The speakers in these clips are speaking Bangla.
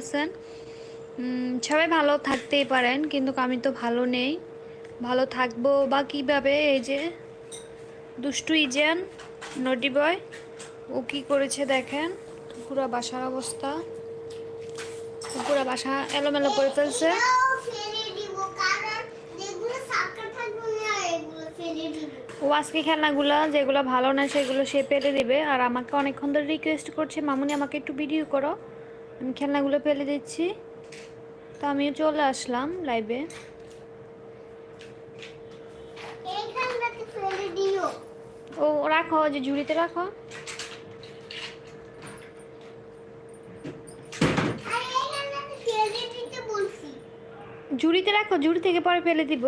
আছেন সবাই ভালো থাকতেই পারেন, কিন্তু আমি তো ভালো নেই। ভালো থাকব বা কীভাবে? এই যে, দুষ্টু ইজেন নটি বয় ও কি করেছে দেখেন? পুরো বাসার অবস্থা। পুরো বাসা এলোমেলো করে ফেলছে। ও আজকে খেলনাগুলো যেগুলো ভালো না, সেগুলো সে পেলে দিবে। আর আমাকে অনেকক্ষণ ধরে রিকোয়েস্ট করছে, মামুনি, আমাকে একটু ভিডিও করো। আমি খেলনাগুলো ফেলে দিচ্ছি। তো আমিও চলে আসলাম লাইভে ও রাখো যে ঝুড়িতে রাখো। ঝুড়িতে রাখো ঝুড়ি থেকে পরে ফেলে দিব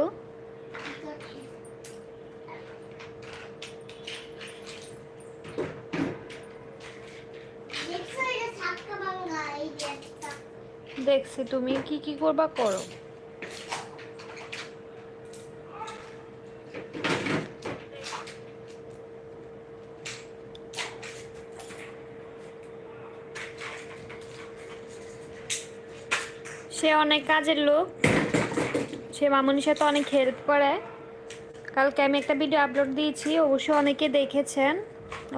দেখছ এটা সাকা ভাঙা এই যে একটা দেখছি তুমি কি কি করবা করো? সে অনেক কাজের লোক। সে মামুনির সাথে অনেক হেল্প করে। কালকে আমি একটা ভিডিও আপলোড দিয়েছি, অবশ্যই অনেকে দেখেছেন।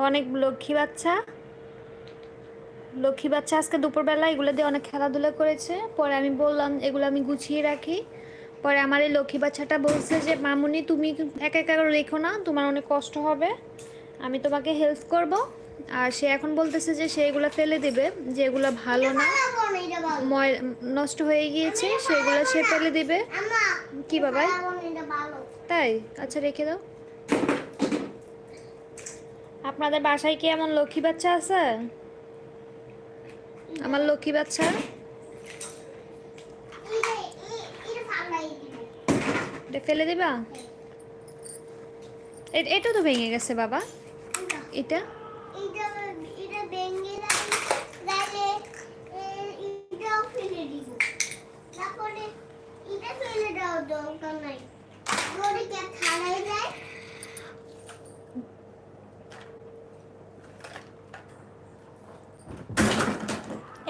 অনেক লক্ষ্মী বাচ্চা। লক্ষ্মী বাচ্চা আজকে দুপুরবেলা, এগুলো দিয়ে অনেক খেলাধুলা করেছে। পরে আমি বললাম, এগুলো আমি গুছিয়ে রাখি। পরে আমার এই লক্ষ্মী বাচ্চাটা বলছে যে, মামুনি, তুমি একা একা রেখো না, তোমার অনেক কষ্ট হবে। আমি তোমাকে হেল্প করব। আর সে এখন বলতেছে যে, সে এগুলো ফেলে দেবে, যে এগুলো ভালো না। নষ্ট হয়ে গিয়েছে, সেগুলো সে ফেলে দিবে। কি ভালো তাই? আচ্ছা রেখে দাও। আপনাদের বাসায় কি এমন লক্ষ্মী বাচ্চা আছে? আমার লক্ষ্মী বাচ্চা। ফেলে দেবা? এটা তো ভেঙে গেছে বাবা। এটা? এটা ফেলে দেওয়ার দরকার নাই। যায়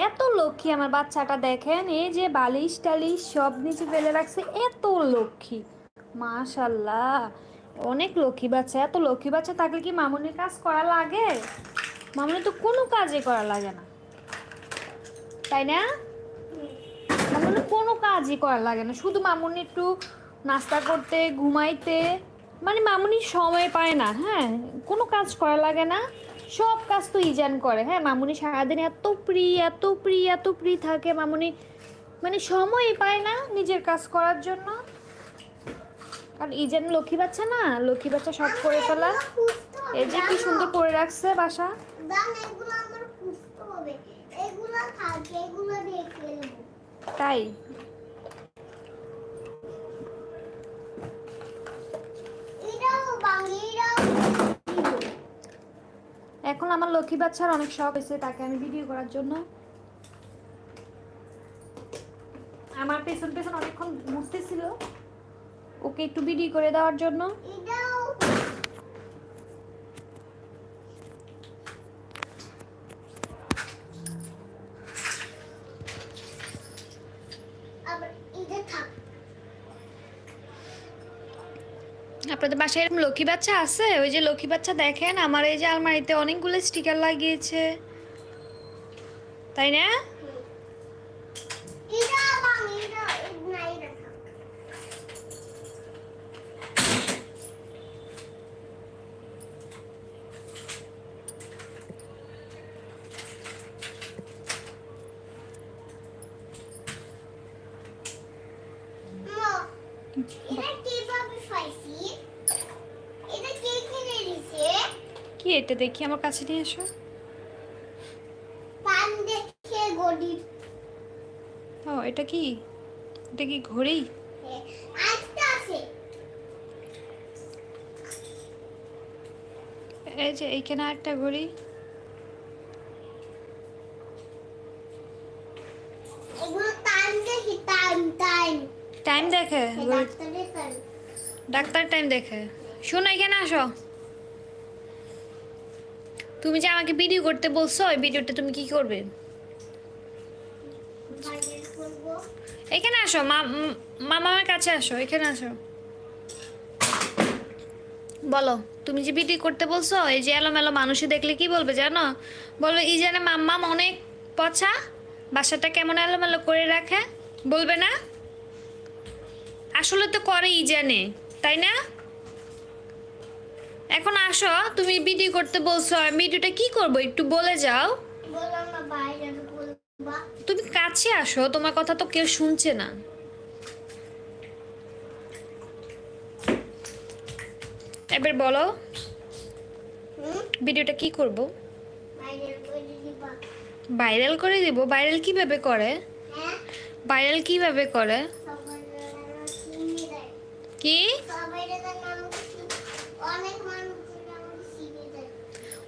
এত লক্ষ্মী, আমার বাচ্চাটা দেখেন, এই যে বালিশ টালিশ সব নিচে ফেলে রাখছে, এত লক্ষ্মী। মাশাল্লাহ, অনেক লক্ষ্মী বাচ্চা, এত লক্ষ্মী বাচ্চা থাকলে কি মামুনির কাজ করা লাগে? মামুনি তো কোনো কাজই করা লাগে না। তাই না? মামুনি কোনো কাজই করা লাগে না, শুধু মামুনি একটু নাস্তা করতে, ঘুমাইতে মানে মামুনি সময় পায় না হ্যাঁ কোনো কাজ করা লাগে না। সব কাজ তো ইজান করে। হ্যাঁ মামুনি সারাদিন এত প্রি এত প্রি এত প্রি থাকে। মামুনি মানে সময়ই পায় না নিজের কাজ করার জন্য। আর ইজান লক্ষ্মী বাচ্চা না লক্ষ্মী বাচ্চা সব করে ফেলা। এই যে কি সুন্দর করে রাখছে বাসা। দাম এগুলো আমার খুঁজতে হবে এগুলো থাকে এগুলো দিয়ে ফেলব তাই এটাও ভাঙে এটাও দিব। এখন আমার লক্ষ্মী বাচ্চার অনেক শখ হয়েছে, তাকে আমি ভিডিও করার জন্য। আমার পেছন পেছন অনেকক্ষণ ঘুরতেছিল। ওকে একটু ভিডিও করে দেওয়ার জন্য এটাও আবার এটা থাক আপনাদের বাসায় এরকম লক্ষ্মী বাচ্চা আছে? ওই যে লক্ষ্মী বাচ্চা দেখেন, আমার এই যে আলমারিতে অনেকগুলো স্টিকার লাগিয়েছে। তাই না এটা ভাঙে এটা না এটা থাক মা, এটা কীভাবে পাইছি? এটা কে কিনে দিছে? কি এটা দেখি আমার কাছে নিয়ে এসো। পান দেখে গরিব ও এটা কি? এটা কি ঘড়ি? আছে। এই যে এইখানে একটা ঘড়ি। টাইম দেখি টাইম টাইম টাইম দেখে? ঘড়ি ডাক্তারের টাইম ডাক্তার টাইম দেখে। শোনো এখানে আসো। তুমি যে আমাকে ভিডিও করতে বলছো, ওই ভিডিওটা তুমি কি করবে? এখানে আসো মামার কাছে আসো, এখানে আসো। বলো, তুমি যে বিটি করতে বলছো, এই যে এলোমেলো মানুষে দেখলে কি বলবে জানো? বলবে, ই জানে মাম্মাম অনেক পচা, বাসাটা কেমন এলোমেলো করে রাখে? বলবে না? আসলে তো করে ই জানে, তাই না? এখন আসো তুমি বিটি করতে বলছো আর ভিডিওটা কি করব? একটু বলে যাও। তুমি কাছে আসো তোমার কথা তো কেউ শুনছে না। এবার বলো ভিডিওটা কি করব? ভাইরাল করে দিবা? ভাইরাল কীভাবে করে? হ্যাঁ? ভাইরাল কীভাবে করে? কি সবাই যেন আমাকে চিনি-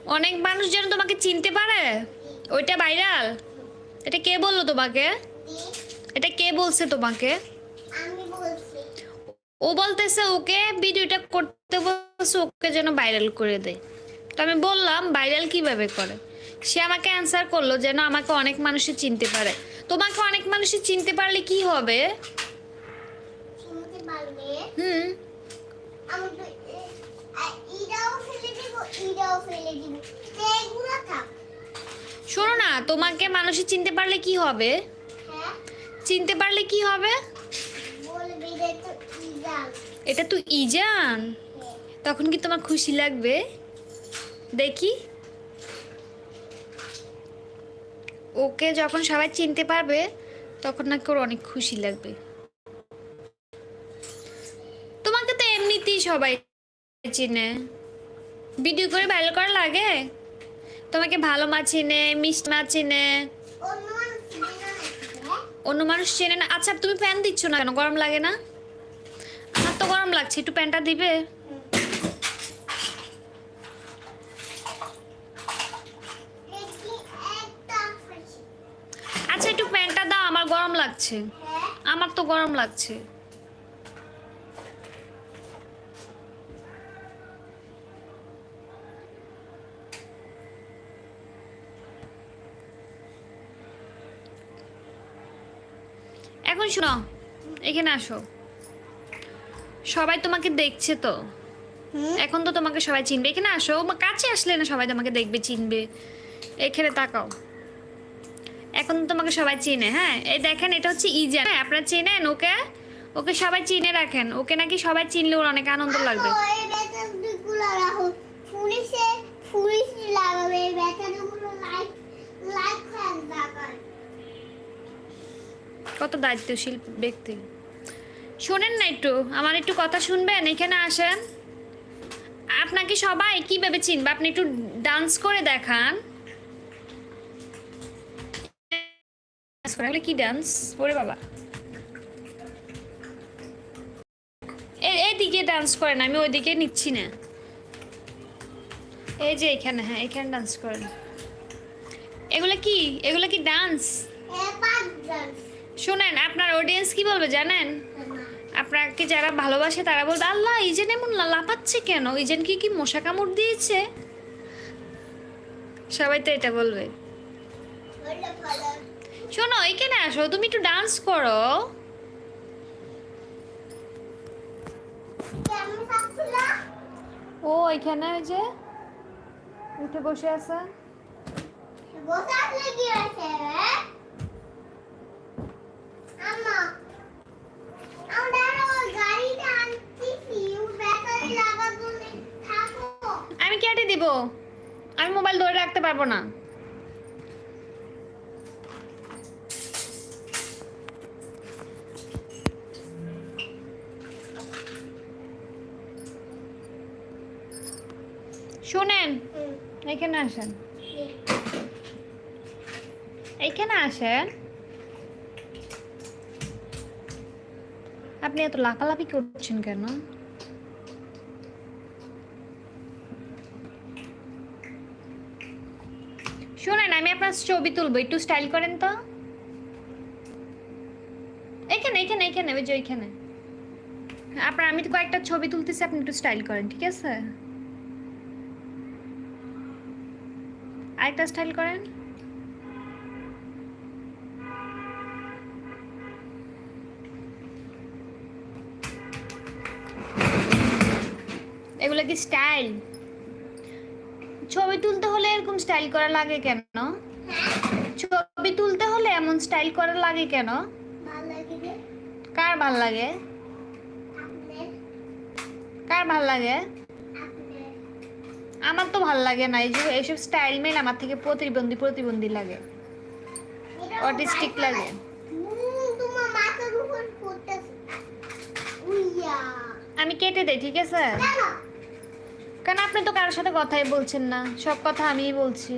অনেক মানুষ যেন তোমাকে চিনতে পারে? ওইটা ভাইরাল? এটা কে বলল তোমাকে? এটা কে বলছে তোমাকে? ও বলতেছে ওকে ভিডিওটা করতে বলছে ওকে যেন ভাইরাল করে দেয়। তো আমি বললাম ভাইরাল কীভাবে করে? সে আমাকে অ্যান্সার করল যেন আমাকে অনেক মানুষই চিনতে পারে। তোমাকে অনেক মানুষই চিনতে পারলে কি হবে? হুম। শোনো না তোমাকে মানুষই চিনতে পারলে কি হবে? হ্যাঁ? চিনতে পারলে কি হবে? এটা তো ইজান। হ্যাঁ। তখন কি তোমার খুশি লাগবে? দেখি। ওকে যখন সবাই চিনতে পারবে তখন নাকি ওর অনেক খুশি লাগবে। তোমাকে তো এমনিতেই সবাই চিনে। ভিডিও করে ভাইরাল করা লাগে? তোমাকে ভালো মা চিনে, মিষ্টি মা চিনে। অন্য মানুষ চিনে না। আচ্ছা তুমি প্যান দিচ্ছ না কেন? গরম লাগে না? আমার তো গরম লাগছে, একটু প্যানটা দিবে? আচ্ছা একটু প্যান্টটা দাও, আমার গরম লাগছে। আমার তো গরম লাগছে। এখন শোনো এখানে আসো। সবাই তোমাকে দেখছে তো। এখন তো তোমাকে সবাই চিনবে। এখানে আসো কাছে আসলে না সবাই তোমাকে দেখবে চিনবে। এখানে তাকাও। এখন তো তোমাকে সবাই চিনে হ্যাঁ? এই দেখেন এটা হচ্ছে ইজান। হ্যাঁ আপনারা চেনেন ওকে? ওকে সবাই চিনে রাখেন। ওকে নাকি সবাই চিনলে ওর অনেক আনন্দ লাগবে। পুলিশে পুলিশ লাগাবে লাইট লাইট কত দায়িত্বশীল ব্যক্তি। শোনেন না একটু, আমার একটু কথা শুনবেন, এখানে আসেন। আপনাকে সবাই কীভাবে চিনবে? আপনি একটু ডান্স করে দেখান। কি ডান্স? ওরে বাবা। এইদিকে ডান্স করেন, আমি ওইদিকে নিচ্ছি না। এই যে এখানে হ্যাঁ এখানে ডান্স করেন। এগুলো কি? এগুলো কি ডান্স? ডান্স। শোনেন, আপনার অডিয়েন্স কি বলবে জানেন? আপনাকে যারা ভালোবাসে তারা বলবে, আল্লাহ, ইজেন এমন লা- লাফাচ্ছে কেন? ইজেন কি কি মশা কামড় দিয়েছে? সবাই তো এটা বলবে। শোনো, এখানে আসো, তুমি একটু ডান্স করো। ও, এখানে ওই যে উঠে বসে আছে। বসার লেগে আছে আম্মা আমরা ওই গাড়িটা আনতেছি ব্যাটারি লাগার জন্য থাকো আমি কেটে দিব। আমি মোবাইল ধরে রাখতে পারব না। শোনেন, এখানে আসেন। এইখানে আসেন। আপনি এত লাফালাফি করছেন কেন? ছবি তুলবো, একটু স্টাইল করেন তো। এখানে এখানে এখানে, ওই যে এখানে আপনার, আমি তো কয়েকটা ছবি তুলতেছি, আপনি একটু স্টাইল করেন, ঠিক আছে? আরেকটা স্টাইল করেন। এগুলো কি স্টাইল ছবি তুলতে হলে এরকম স্টাইল করা লাগে কেন? এমন স্টাইল করা লাগে কেন? কার ভালো লাগে? কার ভালো লাগে? আমার তো ভালো লাগে না এই যে এইসব স্টাইল মেল আমার থেকে প্রতিবন্ধী প্রতিবন্ধী লাগে। অটিস্টিক লাগে। আমি কেটে দেই ঠিক আছে? কেন? কারণ আপনি তো কারোর সাথে কথাই বলছেন না সব কথা আমিই বলছি।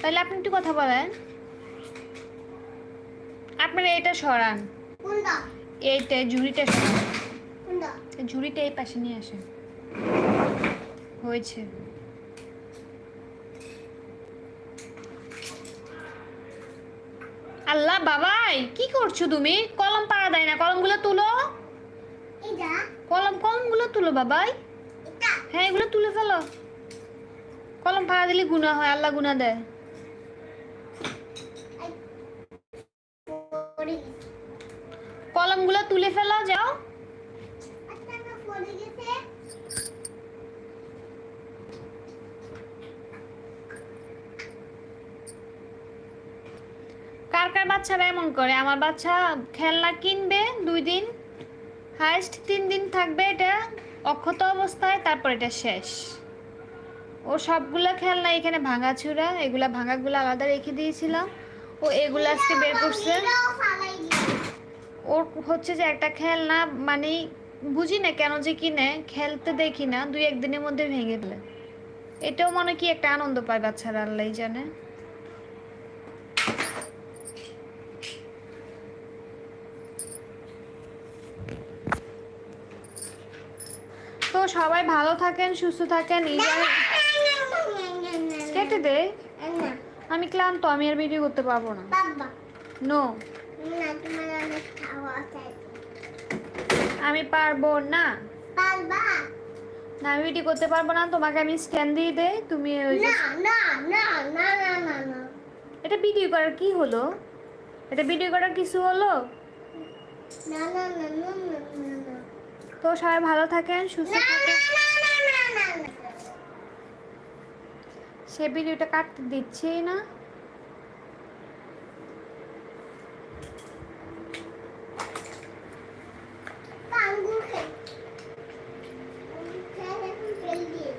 তাহলে আপনি একটু কথা বলেন। আপনারা এটা সরান। এইটা ঝুড়িটা সরান। ঝুড়িটা এই পাশে নিয়ে আসেন। হয়েছে। আল্লাহ বাবাই কি করছ তুমি? কলম পাড়া দেয় না কলমগুলো তুলো। কলম কলমগুলো তুলো বাবাই। হ্যাঁ এগুলো তুলে ফেলো। কলম পাড়া দিলে গুণা হয় আল্লাহ গুণা দেয়। ফেলো, যাও। কার কার বাচ্চারা এমন করে? আমার বাচ্চা খেলনা কিনবে দুই দিন, হাইস্ট তিন দিন থাকবে এটা, অক্ষত অবস্থায়, তারপর এটা শেষ। ও সবগুলো খেলনা এখানে ভাঙাচুরা, এগুলা ভাঙাগুলো আলাদা রেখে দিয়েছিলাম। ও এগুলো আজকে বের করছে। ওর হচ্ছে যে একটা খেলনা মানে বুঝি না কেন যে কিনে খেলতে দেখি না দুই একদিনের মধ্যে ভেঙে দিলে। এটাও মনে কি একটা আনন্দ পায় বাচ্চারা আল্লাহ জানে। তো সবাই ভালো থাকেন সুস্থ থাকেন কেটে দে। আমি ক্লান্ত আমি আর ভিডিও করতে পারব না। নো আমি পারব না বাবা না আমি ভিডিও করতে পারব না তোমাকে আমি স্ক্যান দিয়ে দেই তুমি ওই না না না না না না না এটা ভিডিও করার কি হলো এটা ভিডিও করার কিছু হলো না না না না না না তো সবাই ভালো থাকেন সুস্থ থাকেন সে ভিডিওটা কাটতে দিচ্ছেই না আঙ্গুর খাই খাই এখন তেল দিয়ে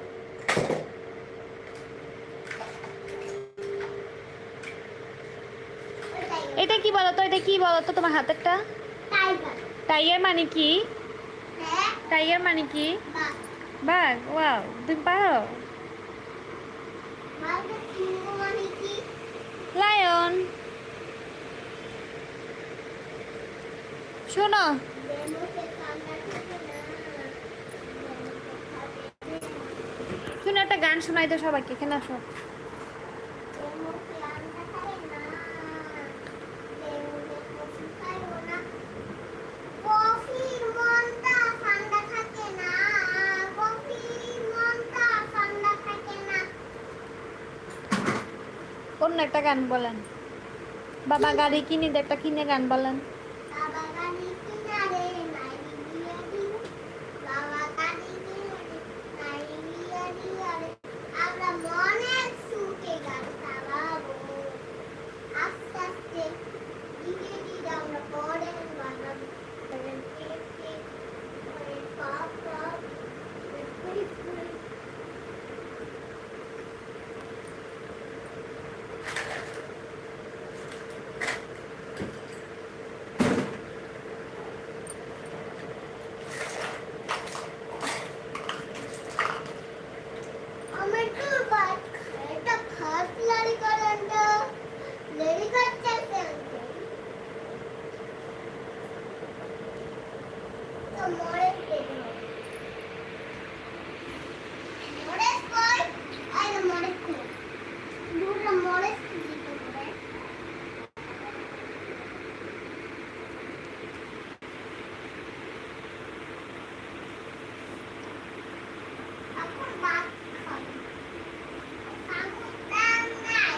ওটাই এটা কি বলো তো এটা কি বলো তো তোমার হাতেরটা টাইগার মানে কি? হ্যাঁ। টাইগার মানে কি? বা বাঘ ওয়াও তুমি পারো? সিংহ মানে লায়ন শোনো। শুনো একটা গান শোনাই তো সবাইকে এখানে আসো ডেমোতে আন্না থাকে না ডেমোতে কফি খাইও না কফির মনটা ঠান্ডা থাকে না কফির মনটা ঠান্ডা থাকে না অন্য একটা গান বলেন। বাবা গাড়ি কিনে একটা কিনে গান বলেন বাবা গাড়ি কিনারে নাইরি বিয়া দিও বাবা গাড়ি কিনারে নাইরি বিয়া দিও রে আমরা মনের সুখে গান চালাবো আস্তে আস্তে ধীরে ধীরে আমরা পরে বানাবো পরে কেক কেক পরে পপ পপ পরে পরে আমার তো বাট এটা খাস লাড়ি করানটা লেডি করতেছে তো মরে পেটো মরে কই আরে মরে কই দুটো মরে দিতে করে এখন বাদ খাই সামুদ্রাম নাই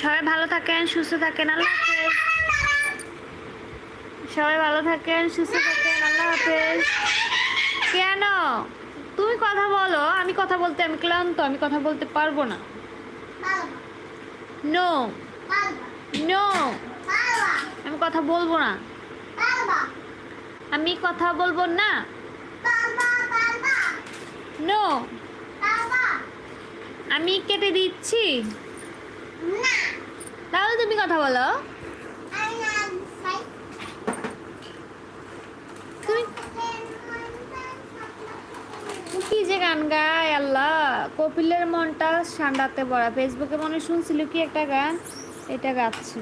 সবাই ভালো থাকেন, সুস্থ থাকেন, আল্লাহ হাফেজ। সবাই ভালো থাকেন, সুস্থ থাকেন, আল্লাহ হাফেজ। কেন? তুমি কথা বলো, আমি কথা বলতে, আমি ক্লান্ত, আমি কথা বলতে পারব না। নো নো আমি কথা বলব না। আমি কথা বলব না। নো আমি কেটে দিচ্ছি। তাহলে তুমি কথা বলো। কি যে গান গায় আল্লাহ। কপিলের মনটা সান্ডাতে পড়া ফেসবুকে মনে শুনছিল কি একটা গান? এটা গাচ্ছে।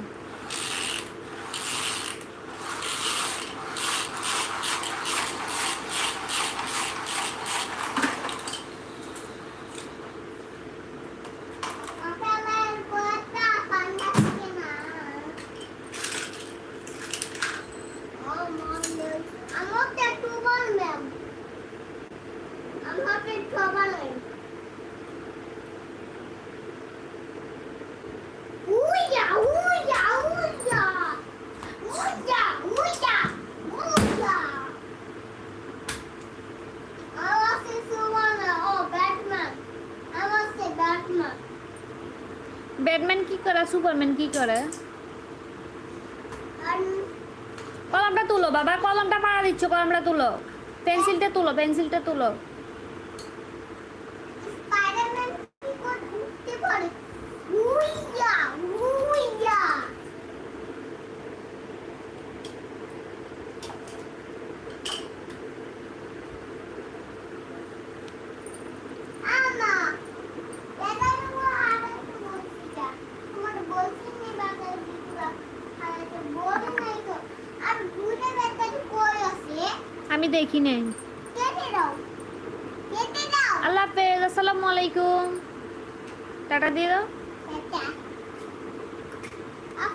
করে কি করে? কলমটা তুলো বাবা, কলমটা পাড়া দিচ্ছ, কলমটা তুলো। পেন্সিলটা তুলো পেন্সিলটা তুলো Spider-Man কি করে উঠতে পারে? উইয়া, উইয়া। আমা, এটার উপর আরেকটু বলছি যা। তোমার বলছি নি বাবা দিদিরা, আর একটা বলে নাই তো। আর দুইটা ব্যাটারি কই আছে? আমি দেখি নেই। আল্লাহ হাফেজ আসসালামু আলাইকুম টাটা দিয়ে দাও।